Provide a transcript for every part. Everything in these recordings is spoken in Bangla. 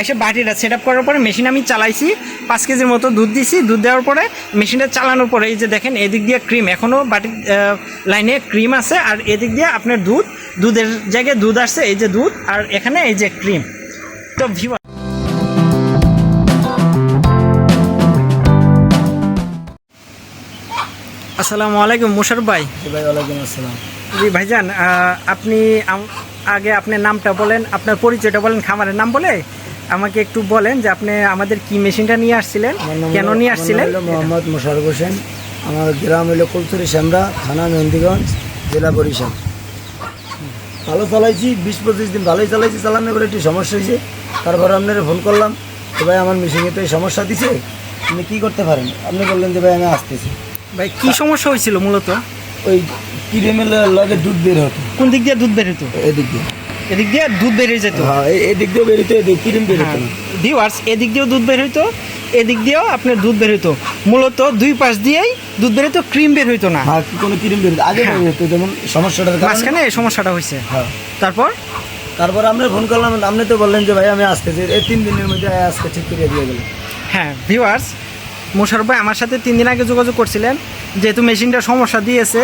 এসে বাটিটা সেট আপ করার পরে মেশিন আমি চালাইছি পাঁচ কেজির মতো দুধ দিছি দুধ দেওয়ার পরে মেশিনটা চালানোর পরে এই যে দেখেন এদিক দিয়ে ক্রিম এখনও বাটির লাইনে ক্রিম আছে আর এদিক দিয়ে আপনার দুধ দুধের জায়গায় দুধ আসছে এই যে দুধ আর এখানে এই যে ক্রিম তো ভিউ আসসালামু আলাইকুম মুশারফ ভাই। ভাই ওয়ালাইকুম আসসালাম। জি ভাইজান আপনি আগে আপনার নামটা বলেন আপনার পরিচয়টা বলেন খামারের নাম বলে। আমাকে একটু বলেন যে আপনি আমাদের কি মেশিনটা নিয়ে আসছিলেন কেন নিয়ে আসছিলেন? মোহাম্মদ মোশারফ হোসেন। আমার গ্রাম হলো কুলতুরি শ্যামরা থানা মেহেন্দিগঞ্জ জেলা বরিশাল। ভালো চালাইছি বিশ পঁচিশ দিন ভালোই চালাইছি চালানোর পরে একটু সমস্যা হয়েছে। তারপরে আপনারা ফোন করলাম তো ভাই আমার মেশিনে তো এই সমস্যা দিছে আপনি কী করতে পারেন? আপনি বললেন যে ভাই আমি আসতেছি। ভাই কী সমস্যা হয়েছিল মূলত? ওই ক্রিমের লগে দুধ বের হতো। কোন দিক দিয়ে দুধ বের হতো এদিক দিয়ে। এদিক দিয়ে দুধ যেত। হ্যাঁ এই- এদিক দিয়ে বের হতো এদিক ক্রিম বের হতো ভিউয়ার্স এদিক দিয়েও দুধ বের হইতো এদিক দিয়েও আপনার দুধ বের হইতো। মূলত দুই পাশ দিয়েই দুধ বের হইতো ক্রিম বের হইতো না। হ্যাঁ কোনো ক্রিম বের হতো আগে হ্যাঁ। বের হতো যেমন মাঝখানে এই সমস্যাটা হয়েছে হ্যাঁ। তারপর? তারপর আমরা ফোন করলাম আপনি তো বললেন যে ভাই আমি আসতেছি এই তিন দিনের মধ্যে আজকে ঠিক করে দিয়ে গেল। হ্যাঁ ভিউয়ার্স মোশারফ ভাই আমার সাথে তিন দিন আগে যোগাযোগ করছিলেন যেহেতু মেশিনটা সমস্যা দিয়েছে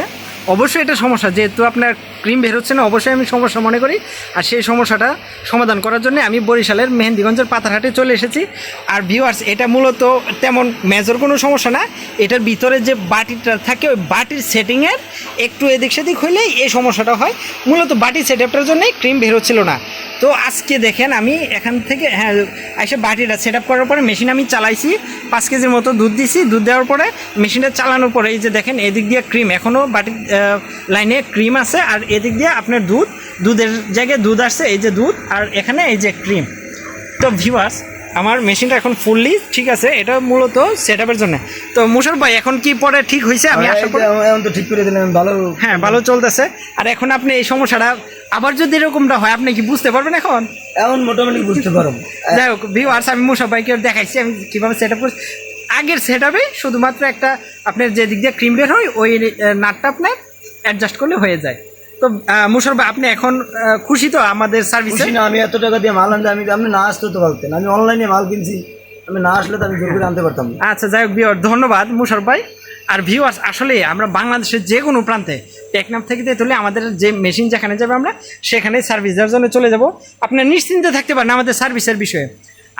অবশ্যই এটা সমস্যা যেহেতু আপনার ক্রিম বের হচ্ছে না অবশ্যই আমি সমস্যা মনে করি। আর সেই সমস্যাটা সমাধান করার জন্য আমি বরিশালের মেহেন্দিগঞ্জের পাতারহাটে চলে এসেছি। আর ভিউয়ার্স এটা মূলত তেমন মেজর কোনো সমস্যা না এটার ভিতরে যে বাটিটা থাকে ওই বাটির সেটিংয়ের একটু এদিক সেদিক হইলেই এই সমস্যাটা হয়। মূলত বাটি সেট আপটার জন্যই ক্রিম বের হচ্ছিল না। তো আজকে দেখেন আমি এখান থেকে হ্যাঁ এসে বাটিটা সেট আপ করার পরে মেশিন আমি চালাইছি। পাঁচ কেজির মতো দুধ দিছি দুধ দেওয়ার পরে মেশিনটা চালানোর পরে এই যে দেখেন এদিক দিয়ে ক্রিম এখনও আহ, লাইনে ক্রিম আছে আর এদিক দিয়ে আপনার দুধ দুধের জায়গায় দুধ আসছে এই যে দুধ আর এখানে এই যে ক্রিম। তো ভিভার্স আমার মেশিনটা এখন ফুললি ঠিক আছে এটা মূলত সেট আপের জন্য। তো মুশার ভাই এখন কি পরে ঠিক হয়েছে আমি আশা করি এখন তো ঠিক করে দিলেন ভালো হ্যাঁ ভালো চলতেছে। আর এখন আপনি এই সমস্যাটা আবার যদি এরকমটা হয় আপনি কি বুঝতে পারবেন এখন? এখন মোটামুটি বুঝতে পারো যাই হোক ভিউয়ার্স আমি মুসা ভাইকে দেখাইছি আমি কীভাবে সেট আপ করছি। আগের সেট আপে শুধুমাত্র একটা আপনার যে দিক দিয়ে ক্রিম বের হয় ওই নাটটা আপনার অ্যাডজাস্ট করলে হয়ে যায়। তো ভাই আপনি এখন খুশি তো আমাদের সার্ভিস না আমি এত টাকা দিয়ে মাল আনতে আমি আপনি না আসতে তো পারতেন। আমি অনলাইনে মাল কিনছি আমি না আসলে তো আমি জোর করে আনতে পারতাম আচ্ছা যাই হোক ভিওর ধন্যবাদ মুশার ভাই। আর ভিউয়ার্স আসলে আমরা বাংলাদেশের যে কোনো প্রান্তে টেকনাফ থেকে তুলে আমাদের যে মেশিন যেখানে যাবে আমরা সেখানে সার্ভিস দেওয়ার জন্য চলে যাব। আপনার নিশ্চিন্তে থাকতে পারেন আমাদের সার্ভিসের বিষয়ে।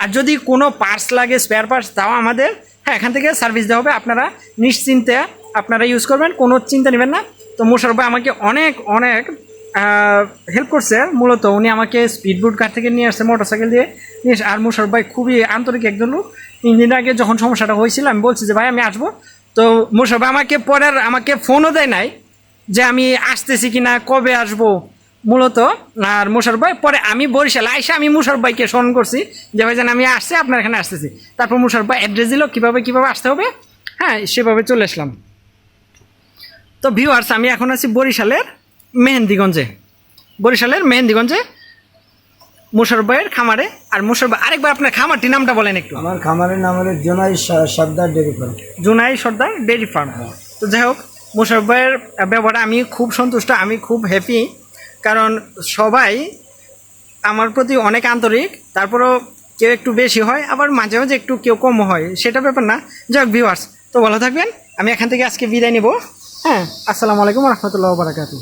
আর যদি কোনো পার্টস লাগে স্পেয়ার পার্টস তাও আমাদের হ্যাঁ এখান থেকে সার্ভিস দেওয়া হবে। আপনারা নিশ্চিন্তে আপনারা ইউজ করবেন, কোনো চিন্তা নেবেন না। তো মুশার ভাই আমাকে অনেক অনেক হেল্প করছে। মূলত উনি আমাকে স্পিডবোট কার থেকে নিয়ে আসছে মোটরসাইকেল দিয়ে নিয়ে আর মুশার ভাই খুবই আন্তরিক একজন লোক। তিন আগে যখন সমস্যাটা হয়েছিল, আমি বলছি যে, ভাই, আমি আসব। তো মুশার ভাই আমাকে পরের, আমাকে ফোনও দেয় নাই যে, আমি আসতেছি কি না কবে আসব? মূলত আর মুশার ভাই পরে আমি বরিশাল আইসা আমি মুশার ভাইকে স্মরণ করছি যে ভাই যেন আমি আসছি আপনার এখানে আসতেছি। তারপর মুশার ভাই অ্যাড্রেস দিল কীভাবে কীভাবে আসতে হবে? হ্যাঁ সেভাবে চলে আসলাম। তো ভিউয়ার্স আমি এখন আছি বরিশালের মেহেন্দিগঞ্জে। বরিশালের মেহেন্দিগঞ্জে মুশারফ ভাইয়ের খামারে। আর মুশারফ ভাই আরেকবার আপনার খামারটির নামটা বলেন একটু। আমার খামারের নাম হলো Jonai Sardar dairy farm. Junai Sardar dairy farm. তো যাই হোক মুশারফ ভাইয়ের ব্যবহারে আমি খুব সন্তুষ্ট আমি খুব হ্যাপি কারণ সবাই আমার প্রতি অনেক আন্তরিক, তারপরেও কেউ একটু বেশি হয়, আবার মাঝে মাঝে একটু কেউ কম হয়। সেটা ব্যাপার না। যাই হোক ভিউয়ার্স তো ভালো থাকবেন। আমি এখান থেকে আজকে বিদায় নিব। হ্যাঁ আসসালামু আলাইকুম রহমতুল্লাহ বারাকাতু